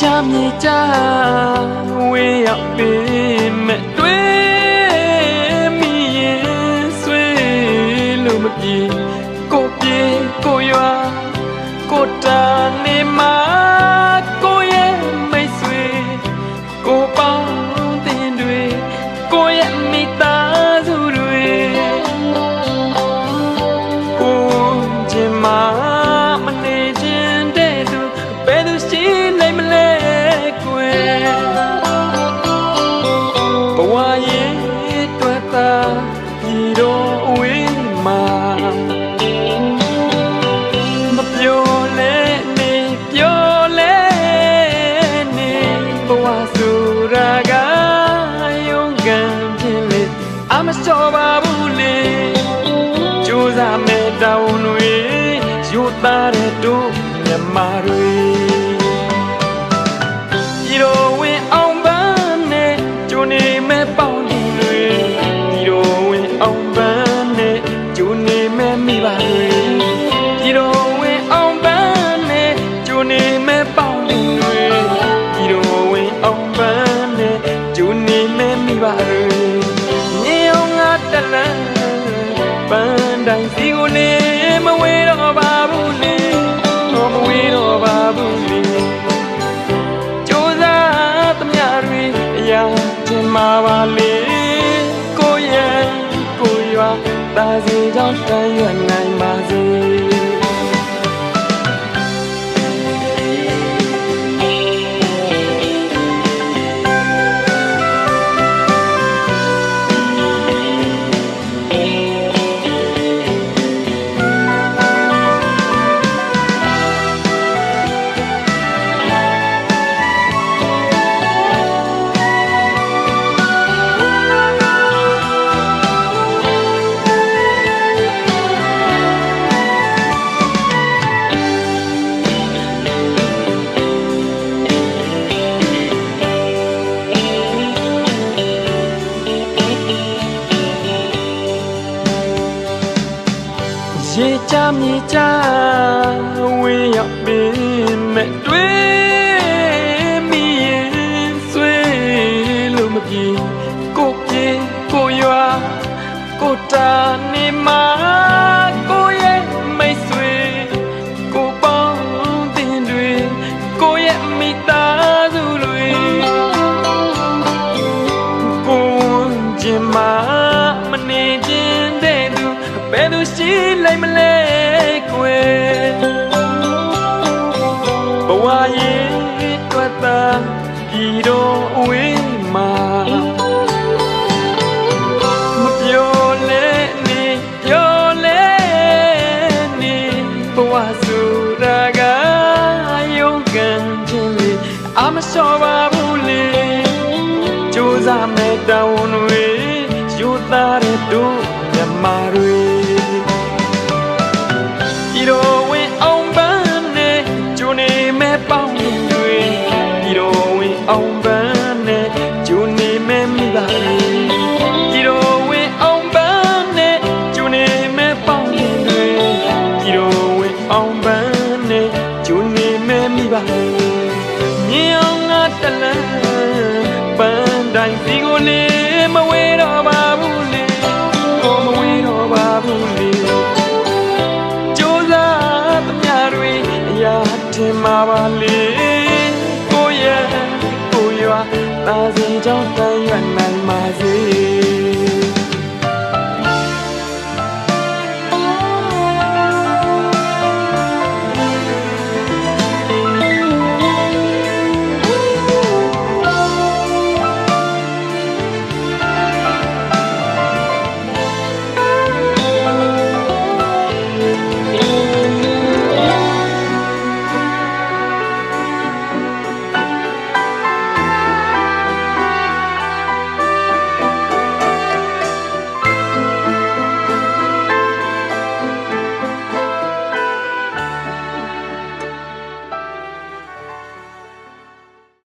ချမြေချဝေးရောက် မစောပါဘူးလေကြိုးစားမဲ့တောင်းတွေရိုးသားတဲ့တို့မြမတွေဒီလိုဝင်အောင်ပန်းနဲ့ကျိုးနေမဲ့ပေါင်းဒီတွေဒီလိုဝင်အောင်ပန်းနဲ့ကျိုးနေမဲ့မိဘတွေဒီလိုဝင်အောင်ပန်းနဲ့ကျိုးနေမဲ့ပေါင်းဒီတွေဒီလိုဝင်အောင်ပန်းနဲ့ကျိုးနေမဲ့မိဘတွေမြေအောင်ငါ တလန်းပန်းတိုင်းစီကိုလေမဝေးတော့ပါဘူးလေဟောမဝေးတော့ပါဘူးလေကြိုးစားသမျှတွေအရာတင်မှာပါလေကိုရဲ့ကိုရွာတာစီကြောင့်တန်ရွယ်နိုင်ပါစေ မြေချဝေးရောက်ပင်မဲ့တွေ့မိရင်ဆွေးလို့မပြေကိုပြေကိုရွာကိုတာနေမှာ ဘယ်သူရှိလိုက်မလဲကွယ်ဘဝရဲ့တွေ့တာဒီတော့အဝေးမှာမပြောလဲနေပြောလဲနေဘဝဆိုတာကယုံကန်ခြင်းလေအမလျှော်ပါဘူးလေကြိုးစားမဲ့တောင်းတွေယူသားတဲ့တို့မြမတွေ အောင်ပန်းနဲ့ကျိုးနေမဲ့မိဘတွေဒီတော့ဝင်အောင်ပန်းနဲ့ကျိုးနေမဲ့ပေါင်းတွေဒီတော့ဝင်အောင်ပန်းနဲ့ကျိုးနေမဲ့မိဘတွေမြင်အောင်ငါတလန်းပန်းတိုင်းစီကိုလေ တင်